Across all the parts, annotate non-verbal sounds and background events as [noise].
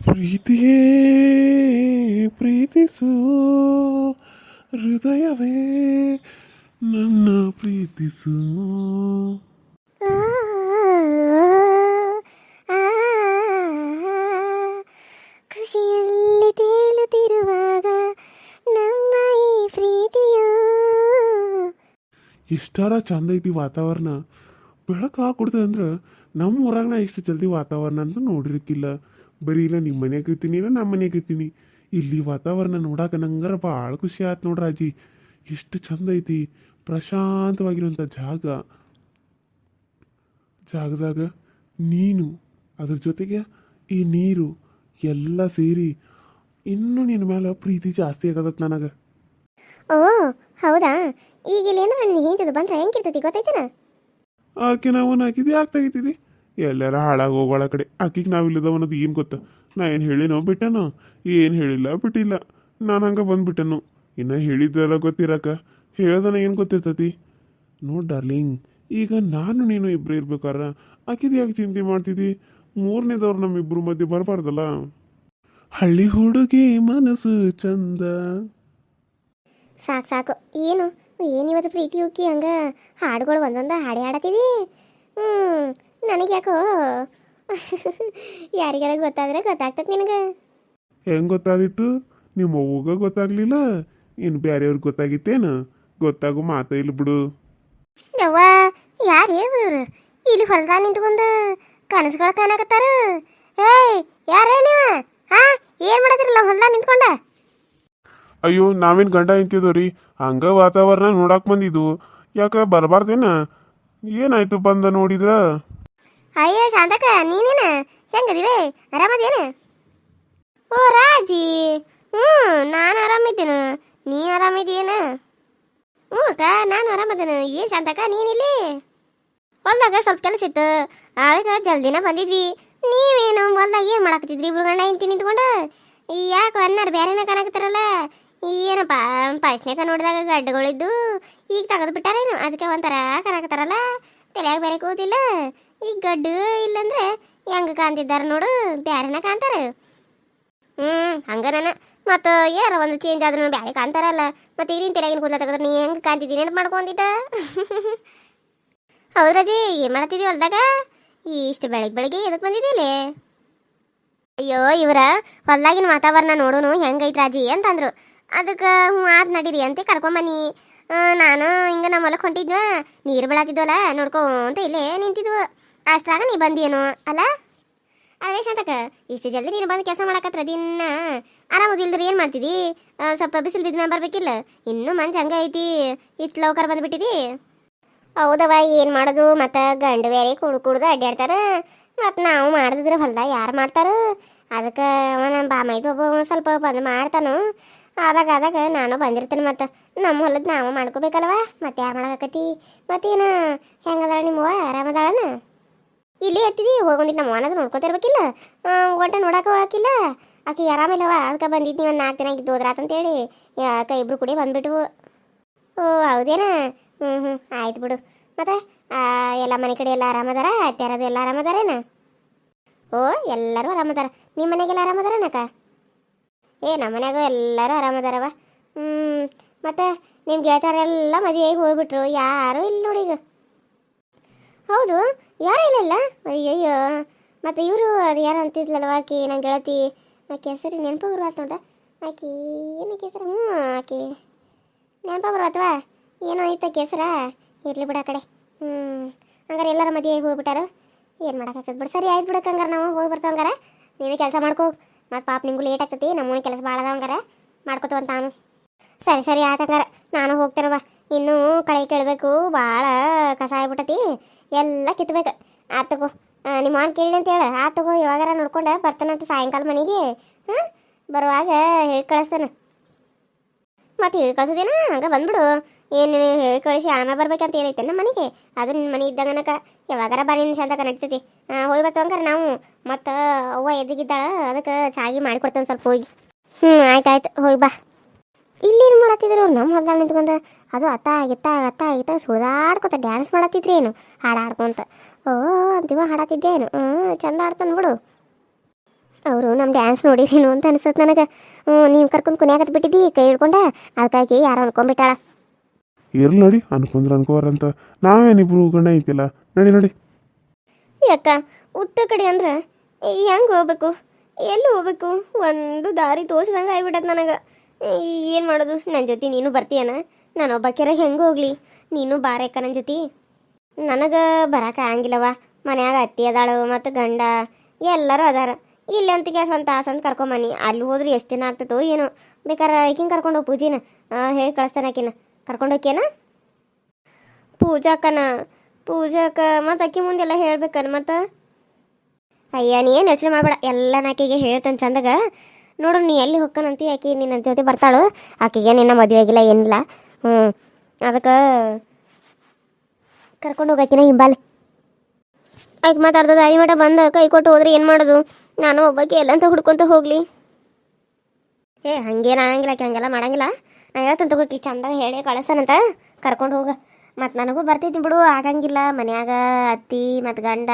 ಪ್ರೀತಿಯೇ ಪ್ರೀತಿಸು ಹೃದಯವೇ ನನ್ನ ಪ್ರೀತಿಸು ಖುಷಿಯಲ್ಲಿ ತೇಲುತ್ತಿರುವಾಗ ನಮ್ಮ ಈ ಪ್ರೀತಿಯು ಇಷ್ಟಾರ ಚಂದ ಐತಿ ವಾತಾವರಣ ಬೆಳಕು ಹಾಕೊಡ್ತದೆ ಅಂದ್ರೆ ನಮ್ಮ ಊರಾಗ ಇಷ್ಟು ಜಲ್ದಿ ವಾತಾವರಣ ಅಂತ ನೋಡಿರ್ಕಿಲ್ಲ ಬರೀ ಇಲ್ಲ ನಿಮ್ಮ ಮನೆಯಾಗ ಇರ್ತೀನಿ ಇಲ್ಲ ನಮ್ಮ ಮನೆಯಾಗ ಇರ್ತೀನಿ. ಇಲ್ಲಿ ವಾತಾವರಣ ನೋಡಾಕ ನಂಗಾರ ಭಾಳ ಖುಷಿ ಆಯ್ತು ನೋಡ್ರಾಜಿ ಎಷ್ಟು ಚಂದ ಐತಿ ಪ್ರಶಾಂತವಾಗಿರುವಂಥ ಜಾಗ. ಜಾಗದಾಗ ನೀನು ಅದ್ರ ಜೊತೆಗೆ ಈ ನೀರು ಎಲ್ಲ ಸೇರಿ ಇನ್ನೂ ನಿನ್ನ ಮೇಲೆ ಪ್ರೀತಿ ಜಾಸ್ತಿ ಆಗದತ್ ನನಗೆ. ಓ ಹೌದಾ? ಈಗ ಇಲ್ಲಿ ಏನಾರ ನೀನು ಹಿಂದಿದ್ದು ಬಂದ್ರೆ ಹೆಂಗಿರ್ತೈತಿ ಗೊತ್ತೈತನ ಆಕೆ ನಾವು ಹಾಕಿದ್ವಿ ಯಾಕೆ ಎಲ್ಲೆಲ್ಲ ಹಾಳಾಗಿ ಹೋಗೋಳ ಕಡೆ. ಆಕಿಗೆ ನಾವಿಲ್ಲದವ ಏನು ಗೊತ್ತ? ನಾ ಏನು ಹೇಳಿನೋ ಬಿಟ್ಟನೋ? ಏನು ಹೇಳಿಲ್ಲ ಬಿಟ್ಟಿಲ್ಲ. ನಾನು ಹಂಗೆ ಬಂದ್ಬಿಟ್ಟನು? ಇನ್ನು ಹೇಳಿದ್ದೆಲ್ಲ ಗೊತ್ತಿರಕ? ಹೇಳ್ದನ ಏನು ಗೊತ್ತಿರ್ತತಿ? ನೋಡ್ ಡಾರ್ಲಿಂಗ್, ಈಗ ನಾನು ನೀನು ಇಬ್ಬರು ಇರ್ಬೇಕಾರ ಆಕಿದು ಯಾಕೆ ಚಿಂತೆ ಮಾಡ್ತಿದ್ದಿ ಮೂರನೇದವ್ರು ನಮ್ಮಿಬ್ರು ಮಧ್ಯೆ ಬರಬಾರ್ದಲ್ಲ? ಹಳ್ಳಿ ಹುಡುಗಿ ಮನಸ್ಸು ಚಂದ. ಸಾಕು ಸಾಕು. ಏನು? ಏನಿವತ್ತು ಪ್ರೀತಿ ಉಕ್ಕಿ ಹಂಗ ಹಾಡುಗಳು ಒಂದೊಂದು ಹಾಡಿ ಹಾಡತ್ತಿದಿ ಹ್ಞೂ ನನಗೆ ಯಾಕೋ ಯಾರಿಗಾರ ಗೊತ್ತಾದ್ರೆ ಗೊತ್ತಾಗ್ತದೆ ನಿನಗೆ. ಹೆಂಗ್ ಗೊತ್ತಾದಿತ್ತು? ನಿಮ್ಮ ಅವ್ವಗ ಗೊತ್ತಾಗ್ಲಿಲ್ಲ. ಇನ್ನು ಬ್ಯಾರೆಯವ್ರಿಗೆ ಗೊತ್ತಾಗಿತ್ತೇನು? ಗೊತ್ತಾಗೋ ಮಾತ ಇಲ್ಲ ಬಿಡು. ಯವ್ವ ಯಾರು ಇವ್ರು? ಇಲ್ಲಿ ಹೊಲ್ದಾಗ ನಿಂತ್ಕೊಂಡು ಕನಸುಗಳು ಕಾಣಕತ್ತಾರ. ಏಯ್ ಯಾರೇ ನೀವ? ಹಾ ಏನ್ ಮಾಡತ್ತಿರಲ್ಲ ಹೊಲ್ದಾಗ ನಿಂತ್ಕೊಂಡ? ಅಯ್ಯೋ ನಾವೇನು ಗಂಡ ಇಂತಿದ್ವಿ ಹಂಗ ವಾತಾವರಣ ನೋಡಕ್ ಬಂದಿದ್ದು. ಯಾಕ ಬರಬಾರ್ದೇನ? ಏನಾಯ್ತು ಬಂದ ನೋಡಿದ್ರ? ಅಯ್ಯ, ಶಾಂತಕ್ಕ, ನೀನೇನ? ಹೆಂಗದಿವೆ ಆರಾಮದೇನು ಓ, ರಾಜಿ. ಹ್ಞೂ, ನಾನು ಆರಾಮಿದ್ದೇನು. ನೀ ಆರಾಮಿದೀಯೇನ ಹ್ಞೂ, ಅಕ್ಕ, ನಾನು ಆರಾಮದೇನು ಏನು ಶಾಂತಕ್ಕ, ನೀನಿಲ್ಲಿ? ಹೊಲ್ದಾಗ ಸ್ವಲ್ಪ ಕೆಲಸ ಇತ್ತು. ಅದಕ್ಕೆ ಜಲ್ದಿನ ಬಂದಿದ್ವಿ. ನೀವೇನು ಹೊಲ್ದಾಗ ಏನು ಮಾಡಾಕತ್ತಿದ್ರಿ? ಇಬ್ರು ಗಂಡ ಇಂತಿ ನಿಂತ್ಕೊಂಡು? ಯಾಕೆ ಅನ್ನಾರು ಬೇರೆನ ಕಾಣಕತ್ತಾರಲ್ಲ? ಏನಪ್ಪ ಪಶ್ನೆಕ ನೋಡಿದಾಗ ಗಡ್ಡಗಳಿದ್ದು ಈಗ ತೆಗೆದು ಬಿಟ್ಟಾರೇನು? ಅದಕ್ಕೆ ಒಂಥರ ಕಾಣಕತ್ತಾರಲ್ಲ? ತಲೆಯಾಗ ಬೇರೆ ಕೂತಿಲ್ಲ. ಈಗ ಗಡ್ಡು ಇಲ್ಲಂದ್ರೆ ಹೆಂಗ ಕಾಣ್ತಿದ್ದಾರೆ ನೋಡು? ಬ್ಯಾರೆನ ಕಾಣ್ತಾರ. ಹ್ಞೂ ಹಂಗನ ಮತ್ತು ಯಾರ ಒಂದು ಚೇಂಜ್ ಆದ್ರೂ ಬ್ಯಾರೆ ಕಾಣ್ತಾರಲ್ಲ. ಮತ್ತೆ ಈಗ ನಿನ್ ತಲೆಯಾಗಿನ ಕೂದಲ ತೆಗೆದ್ರೆ ನೀ ಹೆಂಗೆ ಕಾಣ್ತಿದ್ದೀನಿ ನೆನಪು ಮಾಡ್ಕೊಂತಿದ್ದ. [laughs] ಹೌದ್ರಜಿ ಏನು ಮಾಡ್ತಿದ್ದೀವಿ ಹೊಲ್ದಾಗ? ಇಷ್ಟು ಬೆಳಗ್ಗೆ ಬೆಳಗ್ಗೆ ಎದಕ್ಕೆ ಬಂದಿದ್ದೀಲಿ ಅಯ್ಯೋ ಇವರ ಹೊಲ್ದಾಗಿನ ವಾತಾವರಣ ನೋಡೋನು ಹೆಂಗೈತ್ ರಾಜಿ ಅಂತಂದ್ರು. ಅದಕ್ಕೆ ಹ್ಞೂ ಆತ್ ನಡೀರಿ ಅಂತ ಕರ್ಕೊಂಬನಿ ಆ, ನಾನು ಹಿಂಗೆ ನಮ್ಮ ಹೊಲಕ್ಕೆ ಹೊಂಟಿದ್ವ. ನೀರು ಬೀಳಾತಿದ್ವಲ್ಲ ನೋಡ್ಕೊಂತ ಇಲ್ಲೇ ನಿಂತಿದ್ವು. ಅಷ್ಟ್ರಾಗ ನೀ ಬಂದೇನು ಅಲ್ಲ? ಅದೇ ಶಾಂತಕ ಇಷ್ಟು ಜಲ್ದಿ ನೀನು ಬಂದು ಕೆಲಸ ಮಾಡಕತ್ರ ದಿನ. ಆರಾಮದಿಲ್ದ್ರಿ ಏನು ಮಾಡ್ತಿದ್ದಿ ಸ್ವಲ್ಪ ಬಿಸಿಲು ಬಿದ್ದ ಮೇಲೆ ಬರ್ಬೇಕಿಲ್ಲ? ಇನ್ನೂ ಮಂಜು ಹಂಗೆ ಐತಿ. ಇಷ್ಟು ಲೌಕರ್ ಬಂದ್ಬಿಟ್ಟಿದಿ? ಹೌದವ ಏನು ಮಾಡೋದು? ಮತ್ತು ಗಂಡು ಬೇರೆ ಕುಡು ಕುಡ್ದು ಅಡ್ಡಾಡ್ತಾರ ಮತ್ತು ನಾವು ಮಾಡಿದ್ರೆ ಹೊಲ್ದಾಗ ಯಾರು ಮಾಡ್ತಾರ? ಅದಕ್ಕೆ ಅವ ನಮ್ಮ ಬಾಮೈದು ಒಬ್ಬ ಸ್ವಲ್ಪ ಬಂದು ಮಾಡ್ತಾನು. ಆದಾಗ ಆದಾಗ ನಾನು ಬಂದಿರ್ತೇನೆ ಮತ್ತು. ನಮ್ಮ ಹೊಲದ ನಾವು ಮಾಡ್ಕೋಬೇಕಲ್ವ? ಮತ್ತೆ ಯಾರು ಮಾಡಕತ್ತಿ ಮತ್ತೇನು? ಹೆಂಗದಾಳ ನಿಮ್ಮವ್ವ? ಆರಾಮದಾಳನ? ಇಲ್ಲಿ ಇರ್ತಿದಿ ಹೋಗೊಂದಿಟ್ಟು ನಮ್ಮ ಅವನಾದ್ರು ನೋಡ್ಕೊತಿರ್ಬೇಕಿಲ್ಲ ಒಟ್ಟ ನೋಡಕ್ಕೆ ಹೋಗಕ್ಕಿಲ್ಲ ಆಕೆ ಆರಾಮಿಲ್ಲವ ಅದಕ್ಕೆ ಬಂದಿದ್ದು ನೀವು ನಾಲ್ಕು ದಿನ ಇದ್ದು ಹೋದ್ರಾತಂತೇಳಿ ಅಕ್ಕ ಇಬ್ರು ಕೂಡಿ ಬಂದ್ಬಿಟ್ಟು ಓ, ಹೌದೇನಾ? ಹ್ಞೂ ಹ್ಞೂ ಆಯ್ತು ಬಿಡು. ಮತ್ತೆ ಎಲ್ಲ ಮನೆ ಕಡೆ ಎಲ್ಲ ಆರಾಮದಾರ? ಅತ್ಯಾರದು ಎಲ್ಲ ಆರಾಮದಾರೇನ? ಓ, ಎಲ್ಲರೂ ಆರಾಮದಾರ. ನಿಮ್ಮ ಮನೆಗೆಲ್ಲ ಆರಾಮದಾರನಕ್ಕ ಏ, ನಮ್ಮ ಮನೆಯಾಗ ಎಲ್ಲರೂ ಆರಾಮದಾರವ. ಹ್ಞೂ ಮತ್ತೆ ನಿಮ್ಮ ಗೆಳತಿಯರೆಲ್ಲ ಮದುವೆಗೆ ಹೋಗ್ಬಿಟ್ರು. ಯಾರೂ ಇಲ್ಲ ನೋಡಿ ಈಗ. ಹೌದು ಯಾರೂ ಇಲ್ಲಲ್ಲ ಇಲ್ಲ ಅಯ್ಯಯ್ಯೋ. ಮತ್ತು ಇವರು ಯಾರು ಅಂತಿದ್ಲಲ್ವ ಆಕಿ ನನ್ನ ಗೆಳತಿ. ಆಕೆ ಹೆಸರು ನೆನಪು ಬರುವಾತ ನೋಡ ಆಕಿ ಏನು ಹೆಸರು? ಹ್ಞೂ, ಆಕಿ. ನೆನಪ ಬರುವತ್ವಾ ಏನೋ ಐತ ಕೆಸರ ಇರಲಿ ಬಿಡ ಕಡೆ. ಹ್ಞೂ. ಹಂಗಾರೆ ಎಲ್ಲರ ಮದುವೆಗೆ ಹೋಗ್ಬಿಟ್ಟಾರು? ಏನು ಮಾಡೋಕ್ಕಾಗ್ತದೆ ಬಿಡು. ಸರಿ, ಆಯ್ತು ಬಿಡಕ್ಕೆ ಹಂಗಾರೆ ನಾವು. ಹೋಗಿ ಬರ್ತೋ ಹಂಗಾರೆ. ನೀವೇ ಕೆಲಸ ಮಾಡ್ಕೋ. ಮತ್ತು ಪಾಪ ನಿಂಗೂ ಲೇಟ್ ಆಗ್ತೈತಿ. ನಮ್ಮೂನ ಕೆಲಸ ಭಾಳ ಹಂಗಾರೆ. ಮಾಡ್ಕೋತವಂತ ನಾನು. ಸರಿ ಸರಿ, ಆಯ್ತು ಹಂಗಾರೆ. ನಾನು ಹೋಗ್ತಾರವ ಇನ್ನೂ ಕಳೆ ಕೇಳಬೇಕು. ಭಾಳ ಕಸ ಆಗ್ಬಿಟ್ಟತಿ. ಎಲ್ಲ ಕಿತ್ಬೇಕು. ಆ ತಗೋ ಆ, ನಿಮ್ಮ ಮಾನ್ ಕೇಳಿ ಅಂತ ಹೇಳ. ಆತಗೋ ತಗೋ ಯಾವಾಗಾರ ನೋಡ್ಕೊಂಡು ಬರ್ತಾನಂತ ಸಾಯಂಕಾಲ ಮನೆಗೆ. ಹಾಂ ಬರುವಾಗ ಹೇಳಿ ಕಳಿಸ್ತಾನೆ. ಮತ್ತೆ ಹೇಳಿ ಕಳ್ಸೋದೇನ ಹಂಗ ಬಂದ್ಬಿಡು. ಏನು ಹೇಳಿ ಕಳಿಸಿ ಆಮೇಲೆ ಬರ್ಬೇಕಂತ ಏನೈತೆ ನಮ್ಮ ಮನೆಗೆ? ಅದು ನಿನ್ನ ಮನೆ ಇದ್ದಂಗನಕ ಯಾವಾಗಾರ ಬರೀ ನಿನ್ನ ಶಾಂತಕ ನಡೀತೈತಿ ಹೋಗಿ ಬರ್ತಾವಂಗಾರ ನಾವು. ಮತ್ತು ಅವ್ವ ಎದ್ದಿಗಿದ್ದಾಳ ಅದಕ್ಕೆ ಚಾಗಿ ಮಾಡಿಕೊಡ್ತೇನೆ ಸ್ವಲ್ಪ ಹೋಗಿ. ಹ್ಞೂ ಆಯ್ತು ಆಯ್ತು. ಹೋಗಿ ಬಾ. ಇಲ್ಲೇನು ಮಾಡತ್ತಿದ್ರು? ನಮ್ಮ ಹೊಲ್ದಾಗ ನಿಂತ್ಕೊಂಡ ಅದು ಅತ್ತ ಆಗಿತ್ತ ಅತ್ತ ಆಗಿತ್ತ ಸುಳ್ದಾಡ್ಕೊತ ಡ್ಯಾನ್ಸ್ ಮಾಡತ್ತಿದ್ರಿ ಏನು? ಹಾಡು ಹಾಡ್ಕೊಂತ ಓ ಅಂತಿವ ಹಾಡತ್ತಿದ್ದೆ ಏನು? ಹ್ಞೂ ಚಂದ ಆಡ್ತಾನೆ ಬಿಡು. ಅವರು ನಮ್ಮ ಡ್ಯಾನ್ಸ್ ನೋಡಿರೇನು ಅಂತ ಅನ್ಸತ್ ನನಗೆ. ಹ್ಞೂ ನೀವು ಕರ್ಕೊಂಡು ಕುನ್ಯಾಕತ್ ಬಿಟ್ಟಿದ್ದಿ ಕೈ ಹಿಡ್ಕೊಂಡೆ ಅದಕ್ಕಾಗಿ ಯಾರೋ ಅನ್ಕೊಂಡ್ಬಿಟ್ಟಾಳ ಇರ್ಲಿ ನೋಡಿ ಅನ್ಕೊಂಡ್ರೆ ಅನ್ಕೋರಂತ ನಾವೇನಿಬ್ರು ಗಂಡ ಐತಿಲ್ಲ ನಡಿ ನೋಡಿ. ಯಾಕ ಉತ್ತರ ಕಡೆ ಅಂದ್ರೆ ಹೆಂಗೆ ಹೋಗ್ಬೇಕು? ಎಲ್ಲಿ ಹೋಗ್ಬೇಕು? ಒಂದು ದಾರಿ ತೋರಿಸಿದಂಗ ಆಗ್ಬಿಟ್ಟದ ನನಗೆ. ಏನು ಮಾಡೋದು? ನನ್ನ ಜೊತೆ ನೀನು ಬರ್ತೀಯನ? ನಾನು ಒಬ್ಬಕ್ಕೆರ ಹೆಂಗೆ ಹೋಗ್ಲಿ? ನೀನು ಬಾರೇಕ ನನ್ನ ಜೊತೆ? ನನಗೆ ಬರಕ ಆಗಂಗಿಲ್ಲವ ಮನ್ಯಾಗ ಅತ್ತಿ ಅದಾಳು ಮತ್ತು ಗಂಡ ಎಲ್ಲರೂ ಅದಾರ. ಇಲ್ಲಿ ಅಂತ ಗ್ಯಾಸ್ ಒಂದು ತಾಸು ಅಂತ ಕರ್ಕೊಂಬನಿ ಅಲ್ಲಿ ಹೋದ್ರೆ ಎಷ್ಟು ದಿನ ಆಗ್ತದೋ ಏನೋ. ಬೇಕಾರೆ ಈಕಿನ ಕರ್ಕೊಂಡು ಪೂಜಿನ. ಹೇಳಿ ಕಳಿಸ್ತಾನೆ ಆಕಿನ. ಕರ್ಕೊಂಡು ಹೋಗ್ಯನ? ಪೂಜಾಕನ. ಪೂಜಾಕ ಮತ್ತು ಅಕ್ಕಿ ಮುಂದೆಲ್ಲ ಹೇಳ್ಬೇಕನ್ ಮತ್ತು? ಅಯ್ಯ, ನೀ ಏನು ಯೋಚನೆ ಮಾಡಬೇಡ. ಎಲ್ಲ ನಾಕಿಗೆ ಹೇಳ್ತಾನೆ ಚಂದಾಗ. ನೋಡು, ನೀ ಎಲ್ಲಿ ಹೊಕ್ಕನಂತಿ? ಆಕೆ ನಿನ್ನ ಜೊತೆ ಬರ್ತಾಳು. ಆಕೆಗೆ ನಿನ್ನ ಮದುವೆ ಆಗಿಲ್ಲ ಏನಿಲ್ಲ. ಹ್ಞೂ ಅದಕ್ಕೆ ಕರ್ಕೊಂಡು ಹೋಗಾಕಿನ ಹಿಂಬಾಲೆ. ಆಕೆ ಮತ್ತು ಅರ್ಧ ಮಠ ಬಂದ, ಕೈ ಕೊಟ್ಟು ಹೋದ್ರೆ ಏನು ಮಾಡೋದು? ನಾನು ಒಬ್ಬಕ್ಕೆ ಎಲ್ಲಂತ ಹುಡ್ಕೊಂತ ಹೋಗ್ಲಿ. ಏ, ಹಂಗೇನು ಆಗಂಗಿಲ್ಲ ಆಕೆ, ಹಂಗೆಲ್ಲ ಮಾಡಂಗಿಲ್ಲ. ನಾನು ಹೇಳ್ತಂತ ತಗೋಕಿ ಚಂದಾಗ ಹೇಳಿ ಕಳಿಸ್ತಾನಂತ. ಕರ್ಕೊಂಡು ಹೋಗ. ಮತ್ತು ನನಗೂ ಬರ್ತೈತಿ ಬಿಡು, ಆಗಂಗಿಲ್ಲ. ಮನ್ಯಾಗ ಅತ್ತಿ ಮತ್ತು ಗಂಡ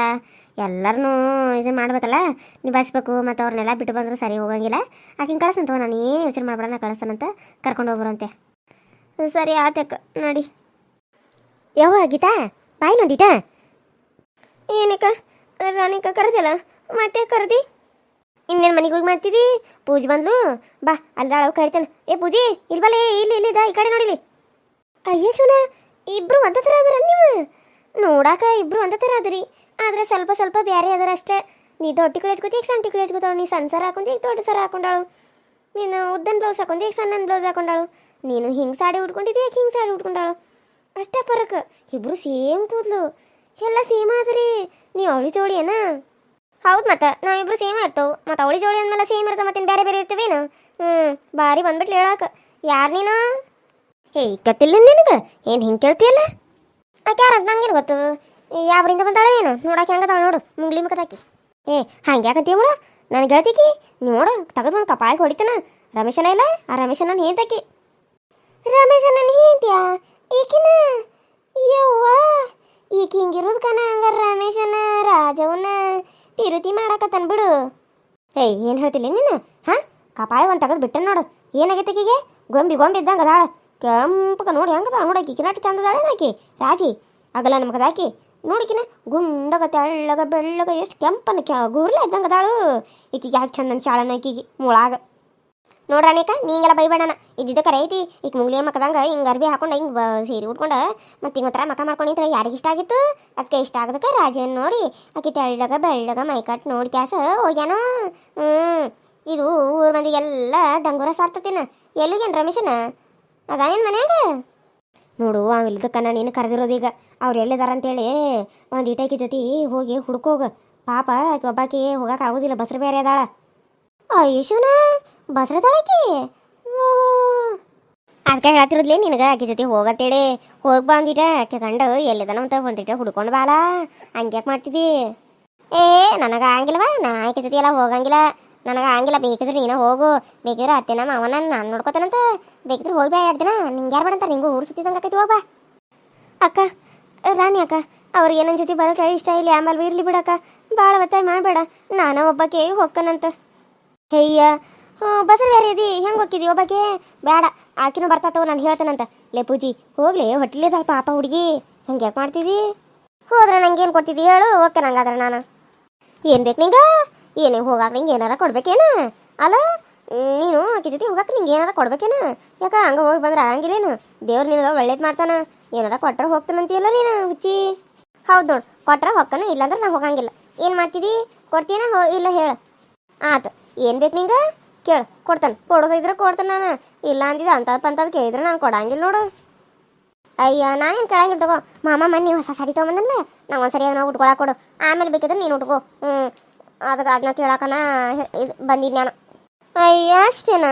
ಎಲ್ಲರನ್ನೂ ಇದು ಮಾಡ್ಬೇಕಲ್ಲ, ನಿಭಾಯಿಸ್ಬೇಕು. ಮತ್ತು ಅವ್ರನ್ನೆಲ್ಲ ಬಿಟ್ಟು ಬಂದರೂ ಸರಿ ಹೋಗಂಗಿಲ್ಲ. ಆಕಿನ ಕಳಿಸ್ತಂತ ನಾನು ಏನು ಯೋಚನೆ ಮಾಡ್ಬೇಡ ಕಳಿಸ್ತಾನಂತ ಕರ್ಕೊಂಡು ಹೋಗ್ಬರಂತೆ ಸರಿ ಆತಕ್ಕ ನೋಡಿ. ಯಾವ ಗೀತಾ, ಬಾಯ್ ನೊಂದಿಟ? ಏನಕ್ಕ ರಾಣಿಕ ಕರೆದಿಲ್ಲ? ಮತ್ತೆ ಕರೆದಿ? ಇನ್ನೇನು ಮನೆಗೆ ಹೋಗಿ ಮಾಡ್ತಿದ್ದಿ ಪೂಜೆ ಬಂದ್ಲು? ಬಾ, ಅಲ್ದಾಳ ಕರಿತಾನೆ. ಏ ಪೂಜೆ ಇಲ್ಲಿ ಬಲೇ ಇಲ್ಲಿ ಇಲ್ಲಿದ ಈ ಕಡೆ ನೋಡಿಲಿ. ಅಯ್ಯೋ ಶಿವನ ಇಬ್ರು ಒಂದ ತರ ಅದರ ನೀವು? ನೋಡಾಕ ಇಬ್ರು ಒಂದ ಥರ ಅದರಿ ಆದ್ರೆ ಸ್ವಲ್ಪ ಸ್ವಲ್ಪ ಬ್ಯಾರೆ ಅದರ ಅಷ್ಟೇ. ನೀ ದೊಡ್ಡ ಕಳೆಜ್ ಹಚ್ಕೋತಿ ಈಗ ಸಣ್ಣ ಕಳೆಜ್ ಹಚ್ಕೋತಾಳು ನೀ ಸಣ್ಣ ಸರ ಹಾಕೊಂಡಿ ದೊಡ್ಡ ಸರ ಹಾಕೊಂಡಾಳು. ನೀನು ಉದ್ದನ್ ಬ್ಲೌಸ್ ಹಾಕೊಂಡು, ಈಗ ಸಣ್ಣ ಬ್ಲೌಸ್ ಹಾಕೊಂಡಾಳು. ನೀನು ಹಿಂಗೆ ಸಾಡಿ ಉಟ್ಕೊಂಡಿದ್ದೆ, ಈಗ ಹಿಂಗೆ ಸಾಡಿ ಉಟ್ಕೊಂಡಾಳು. ಅಷ್ಟೇ ಪರಕ್. ಇಬ್ರು ಸೇಮ್ ಕೂದ್ಲು. ಎಲ್ಲ ಸೇಮ್ ಆದ್ರಿ. ನೀ ಅವಳಿ ಜೋಡಿ ಏನ ಹೌದು ಮತ್ತೆ. ನಾವಿಬ್ರು ಸೇಮ್ ಇರ್ತವು. ಮತ್ತೆ ಅವಳಿ ಜೋಡಿ ಅಂದ್ಮೇಲೆ ಸೇಮ್ ಇರ್ತವೆ ಮತ್ತೆ ಬೇರೆ ಬೇರೆ ಇರ್ತೀವೇನು? ಹ್ಞೂ ಬಾರಿ ಬಂದ್ಬಿಟ್ಲು ಹೇಳಕ್ಕೆ ಯಾರು ನೀನು? ಏ ಕತ್ತಿಲ್ಲ ನಿನಗೆ? ಏನು ಹಿಂಗೆ ಕೇಳ್ತೀಯಲ್ಲ? ಆಕೆ ಯಾರು ನಂಗೇನು ಗೊತ್ತು? ಯಾವ್ರಿಂದ ಬಂದಾಳೆ ಏನು? ನೋಡಾಕೆ ಹೆಂಗದಾಳ ನೋಡು, ಮುಂಗ್ಲಿ ಮುಖದಾಕಿ ಏ, ಹಂಗೆ ಯಾಕಂತೀಯ ನೋಡು ನನ್ನ ಗೆಳತಿಕಿ ನೋಡು, ತಗದು ಒಂದು ಕಪಾಯಿಗೆ ಹೊಡಿತಾನ. ರಮೇಶನ ಇಲ್ಲ? ಆ ರಮೇಶನ ನಾನು ಹೇಂತಕಿ ರಮೇಶನ ಹೇಂತ್ಯಾ ಈಕಿನ? ಯವ್ವ? ಈಕಿ ಹಿಂಗಿರೋದು ಕಣ, ಹಂಗ ರಮೇಶನ ರಾಜವನ್ನ ಪಿರುತಿ ಮಾಡಾಕತ್ತಾನ ಬಿಡು. ಏಯ್, ಏನು ಹೇಳ್ತಿಲ್ಲ ನೀನು? ಹಾಂ? ಕಪಾಯ ಒಂದು ತಗದು ಬಿಟ್ಟೆ ನೋಡು. ಏನಾಗೈತೆ ಈಗ ಗೊಂಬಿ ಗೊಂಬಿ ಇದ್ದಂಗೆ ಅದಾಳ. ಕೆಂಪಗ ನೋಡಿ ಹೆಂಗದ ನೋಡಾಕಿ ಕಿರಾಟಿ ಚಂದದಾಳೆ ಹಾಕಿ ರಾಜಿ ಅಗಲ ನಮ್ಗೆ ಹಾಕಿ ನೋಡಿಕಿನ ಗುಂಡಗ, ತೆಳ್ಳಗ, ಬೆಳ್ಳಗ, ಎಷ್ಟು ಕೆಂಪನ ಕ್ಯಾ, ಗುರ್ಲ ಇದ್ದಂಗೆ ಅದಾಳು ಈಕಿಗೆ ಯಾಕೆ ಚಂದನ ಶಾಳನ ಆಕಿಗೆ ಮುಳಾಗ. ನೋಡ್ರಾಣಿಕ ನೀಂಗೆಲ್ಲ ಬೈಬೇಡಣ ಇದ್ದಿದ್ದ ಕರೆ ಐತಿ. ಈಗ ಮುಂಗ್ಲಿ ಮಕ್ಕದಂಗೆ ಹಿಂಗೆ ಅರ್ಬಿ ಹಾಕೊಂಡು ಹಿಂಗೆ ಸೀರೆ ಉಟ್ಕೊಂಡು ಮತ್ತೆ ಹಿಂಗೆ ಒಂಥರ ಮಕ ಮಾಡ್ಕೊಂಡಿದ್ರೆ ಯಾರಿಗೆ ಇಷ್ಟ ಆಗಿತ್ತು? ಅದಕ್ಕೆ ಇಷ್ಟ ಆಗದಕ್ಕೆ ರಾಜನ್ ನೋಡಿ. ಆಕೆ ತೆಳ್ಳಗ, ಬೆಳ್ಳಗ ಮೈಕಟ್ ನೋಡಿ ಕ್ಯಾಸ ಹೋಗ್ಯಾನ. ಹ್ಞೂ ಇದು ಊರು ಮಂದಿಗೆಲ್ಲ ಡಂಗೂರ ಸಾರ್ತತಿನ. ಎಲ್ಲಿಗೇನು ರಮೇಶನ? ಅದಾನೇನು ಮನ್ಯಾಗ? ನೋಡು ಅವಿಲ್ದಕ್ಕನ ನೀನು ಈಗ. ಅವ್ರು ಎಲ್ಲಿದಾರ ಅಂತೇಳಿ ಒಂದು ಇಟೈಕಿ ಜೊತೆ ಹೋಗಿ ಹುಡ್ಕೋಗ. ಪಾಪ ಆಕಿ ಒಬ್ಬಾಕಿ ಹೋಗಕ್ಕೆ ಆಗೋದಿಲ್ಲ, ಬಸ್ರು ಬೇರೆ ಅದಾಳ. ಅಯ್ಯಶುನ ಬಸ್ರದಾಳಕಿ ಅದಕ್ಕೆ ಹೇಳತ್ತಿರೋದ್ಲೇ ನಿನಗೆ ಆಕಿ ಜೊತೆ ಹೋಗತ್ತೇಳಿ ಹೋಗಿ ಬಂದಿಟ ಆಕೆ ಗಂಡ ಎಲ್ಲಿದಾನ ಅಂತ ಹೊಂದಿಟ, ಹುಡ್ಕೊಂಡು ಬಾಲ. ಹಂಗ್ಯಾಕೆ ಮಾಡ್ತಿದ್ದಿ ಏ, ನನಗೆ ಆಗಿಲ್ವಾ ನಾ ಆಕೆ ಜೊತೆ ಎಲ್ಲ ಹೋಗಂಗಿಲ್ಲ. ನನಗೆ ಆಗಿಲ್ಲ ಬೇಕಿದ್ರೆ ನೀನು ಹೋಗು. ಬೇಕಿದ್ರೆ ಅತ್ತೆ ನಮ್ಮ ಅವನ ನಾನು ನೋಡ್ಕೋತಾನಂತ. ಬೇಕಿದ್ರೆ ಹೋಗಿ ಬೇ ಎರಡು ದಿನ. ನಿಂಗೆ ಯಾರು ಬೇಡಂತ? ನಿಂಗೂ ಊರು ಸುತ್ತಿದಂಗೆ ಆಕೈತಿ ಹೋಗ್ಬಾ ಅಕ್ಕ, ರಾಣಿ ಅಕ್ಕ, ಅವ್ರಿಗೆ ನನ್ನ ಜೊತೆ ಬರೋಕೆ ಇಷ್ಟ ಇಲ್ಲ. ಆಮೇಲೆ ಇರಲಿ ಬಿಡಕ್ಕ. ಭಾಳ ಒತ್ತಾಯ ಮಾಡಬೇಡ. ನಾನು ಒಬ್ಬಕ್ಕೆ ಹೋಗ್ಕನಂತ. ಹೇಯ್ಯ. ಬಸರ್ ಬೇರೆ ಇದಿ. ಹೆಂಗೆ ಹೋಗಿದ್ದಿ ಒಬ್ಬಕ್ಕೆ ಬೇಡ ಆಕಿನೂ ಬರ್ತಾತವ ನಾನು ಹೇಳ್ತಾನಂತ. ಲೇ ಪೂಜಿ, ಹೋಗ್ಲಿ. ಹೊಟ್ಟಿಲೇದ ಪಾಪ ಹುಡುಗಿ. ಹಂಗೆ ಯಾಕೆ ಮಾಡ್ತಿದ್ದಿ ಹೋದ್ರೆ ನಂಗೆ ಏನು ಕೊಡ್ತಿದ್ದಿ ಹೇಳು. ಓಕೆ ನಂಗಾದ್ರೆ ನಾನು. ಏನು ಬೇಕು ನಿಂಗೆ? ಏನೇ ಹೋಗಾಕ ನಿಂಗೆ ಏನಾರ ಕೊಡ್ಬೇಕೇನ? ಅಲ್ಲ, ನೀನು ಆಕೆ ಜೊತೆ ಹೋಗಾಕ ನಿಂಗೆ ಏನಾರ ಕೊಡ್ಬೇಕೇನ? ಯಾಕ ಹಂಗೆ ಹೋಗಿ ಬಂದ್ರೆ ಆಗಂಗಿಲ್ಲೇನು ದೇವ್ರು ನಿನಗೆ ಒಳ್ಳೇದು ಮಾಡ್ತಾನ. ಏನಾರ ಕೊಟ್ಟರೆ ಹೋಗ್ತಾನಂತೀಯಲ್ಲ ನೀನು, ಹುಚ್ಚಿ? ಹೌದು ನೋಡು, ಕೊಟ್ರೆ ಹೊಕ್ಕನ ಇಲ್ಲಾಂದ್ರೆ ನಾ ಹೋಗಂಗಿಲ್ಲ. ಏನು ಮಾಡ್ತಿದ್ದಿ ಕೊಡ್ತೀನ ಹೋ, ಇಲ್ಲ ಹೇಳು. ಆತು, ಏನು ಬೇಕು ನಿಂಗೆ? ಕೇಳು, ಕೊಡ್ತಾನೆ. ಕೊಡೋದಿದ್ರೆ ಕೊಡ್ತಾನೆ ನಾನು. ಇಲ್ಲ ಅಂದಿದ್ದು ಅಂಥದ್ದು ಪಂಥದ್ದು ಕೇಳಿದ್ರೆ ನಾನು ಕೊಡಂಗಿಲ್ಲ ನೋಡು. ಅಯ್ಯ ನಾನೇನು ಕೇಳಂಗಿಲ್ಲ ತಗೋ. ಮಾಮ ಮನೆ ಹೊಸ ಸಾರಿ ತೊಗೊಂಬಂದಲ್ಲ ನಂಗೆ ಒಂದ್ಸರಿ ಅದನ್ನ ಉಟ್ಕೊಳಕ್ಕೆ ಕೊಡು. ಆಮೇಲೆ ಬೇಕಿದ್ರೆ ನೀನು ಉಟ್ಕೋ. ಹ್ಞೂ ಅದಕ್ಕೆ ಅದನ್ನ ಕೇಳಕನ ಇದು ಬಂದಿದ್ದು ನಾನು. ಅಯ್ಯ, ಅಷ್ಟೇನ?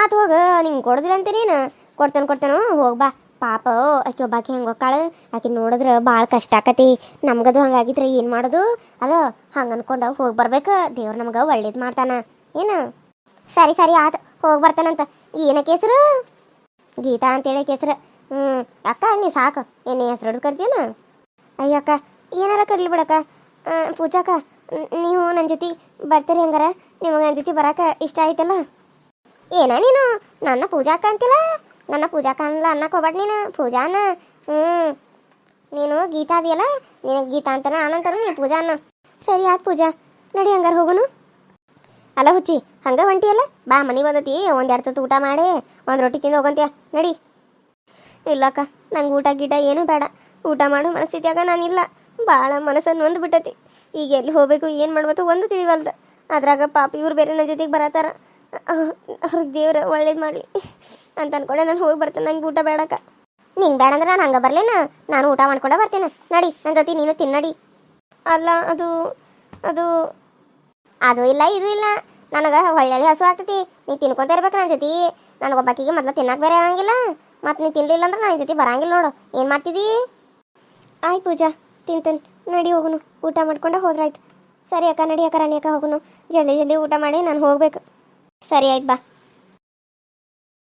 ಆತು ಹೋಗ, ನಿಂಗೆ ಕೊಡೋದಿಲ್ಲ ಅಂತ ನೀನು. ಕೊಡ್ತೇನೆ ಕೊಡ್ತೇನೆ, ಹೋಗಿ ಬಾ. ಪಾಪ, ಆಕೆ ಒಬ್ಬಾಕಿ ಹೆಂಗೆ ಹೋಗ್ಕಾಳು ಆಕೆ ನೋಡಿದ್ರೆ ಭಾಳ ಕಷ್ಟ ಆಕತಿ. ನಮ್ಗದು ಹಂಗಾಗಿದ್ರೆ ಏನು ಮಾಡೋದು? ಅಲ್ಲ ಹಂಗೆ ಅನ್ಕೊಂಡು ಹೋಗಿ ಬರ್ಬೇಕು. ದೇವ್ರು ನಮ್ಗೆ ಒಳ್ಳೇದು ಮಾಡ್ತಾನೆ. ಏನು? ಸರಿ ಸರಿ, ಆತು. ಹೋಗಿ ಬರ್ತಾನಂತ. ಏನಕ್ಕೆ ಹೆಸರು ಗೀತಾ ಅಂತೇಳಿ ಹೆಸರು ಹ್ಞೂ ಅಕ್ಕ, ನೀ ಸಾಕು. ಏನೇ ಹೆಸರು ಹಿಡ್ದು ಕರಿತೀನ? ಅಯ್ಯಕ್ಕ ಏನಾರ ಕಡ್ಲಿ ಬಿಡಕ್ಕ? ಪೂಜಾಕ್ಕ ನೀವು ನನ್ನ ಜೊತೆ ಬರ್ತೀರಿ ಹಂಗಾರ? ನಿಮಗೆ ನನ್ನ ಜೊತೆ ಬರಕ್ಕೆ ಇಷ್ಟ ಆಯ್ತಲ್ಲ? ಏನ ನೀನು? ನನ್ನ ಪೂಜಾಕ ಅಂತಿಲ್ಲ? ನನ್ನ ಪೂಜಾಕ ಅನ್ಲ ಅನ್ನಕ್ಕೆ ಹೋಗ್ಬೇಡ ನೀನು. ಪೂಜಾನ? ಹ್ಞೂ ನೀನು ಗೀತಾ ಅದೆಯಲ್ಲ? ನೀನು ಗೀತಾ ಅಂತಾನೆ ಆನಂತರ ನೀ ಪೂಜಾ ಅನ್ನ ಸರಿ ಆಯ್ತು ಪೂಜಾ. ನಡಿ ಹಂಗಾರ ಹೋಗೋನು ಅಲ್ಲ ಹುಚ್ಚಿ, ಹಂಗೆ ಹೊಂಟಿಯಲ್ಲ ಬಾ ಮನೆಗೆ ಬಂದತಿ ಒಂದು ಎರಡು ಊಟ ಮಾಡಿ. ಒಂದು ರೊಟ್ಟಿ ತಿಂದು ಹೋಗಂತ್ಯ? ನಡಿ. ಇಲ್ಲಕ್ಕ, ನಂಗೆ ಊಟ ಗೀಟ ಏನೂ ಬೇಡ. ಊಟ ಮಾಡೋ, ಮನಸ್ಥಿತಿಯಾಗ ನಾನಿಲ್ಲ. ಭಾಳ ಮನಸ್ಸನ್ನು ನೊಂದು ಬಿಟ್ಟತಿ ಈಗ ಎಲ್ಲಿ ಹೋಗ್ಬೇಕು, ಏನು ಮಾಡ್ಬೇಕು ಒಂದು ತಿಳಿವಲ್ದ. ಅದ್ರಾಗ ಪಾಪ ಇವ್ರು ಬೇರೆ ನನ್ನ ಜೊತೆಗೆ ಬರತ್ತಾರ. ಅವ್ರಿಗೆ ದೇವ್ರ ಒಳ್ಳೇದು ಮಾಡಲಿ ಅಂತ ಅನ್ಕೊಂಡೆ. ನಾನು ಹೋಗಿ ಬರ್ತೇನೆ, ನಂಗೆ ಊಟ ಬೇಡಕ್ಕ. ನಿಂಗೆ ಬೇಡ ಅಂದ್ರೆ ನಾನು ಹಂಗೆ ಬರಲೇನ? ನಾನು ಊಟ ಮಾಡ್ಕೊಂಡೆ ಬರ್ತೇನೆ. ನಡಿ ನನ್ನ ಜೊತೆ ನೀನು ತಿನ್ನಡಿ. ಅಲ್ಲ, ಅದು ಅದು ಅದು ಇಲ್ಲ, ಇದು ಇಲ್ಲ. ನನಗೆ ಒಳ್ಳೆ ಹಸು ಆಗ್ತೈತಿ. ನೀ ತಿನ್ಕೊತ ಇರ್ಬೇಕು ನನ್ನ ಜೊತೆ. ನನಗೊಬ್ಬಾಕಿಗೆ ಮೊದಲು ತಿನ್ನಕ್ಕೆ ಬೇರೆ ಆಗಂಗಿಲ್ಲ. ಮತ್ತು ನೀ ತಿನ್ನಲಿಲ್ಲ ಅಂದ್ರೆ ನನ್ನ ಜೊತೆ ಬರಂಗಿಲ್ಲ ನೋಡು. ಏನು ಮಾಡ್ತಿದ್ದೀ ಆಯ್ತು ಪೂಜಾ. ತಿಂತೇನೆ. ನಡಿ ಹೋಗುನು. ಊಟ ಮಾಡ್ಕೊಂಡು ಹೋದ್ರಾಯ್ತು. ಸರಿ ಅಕ್ಕ, ನಡಿ ಅಕ್ಕ, ರಾಣಿ ಅಕ್ಕ ಹೋಗುನು. ಜಲ್ದಿ ಜಲ್ದಿ ಊಟ ಮಾಡಿ, ನಾನು ಹೋಗ್ಬೇಕು. ಸರಿ, ಆಯ್ತು ಬಾ.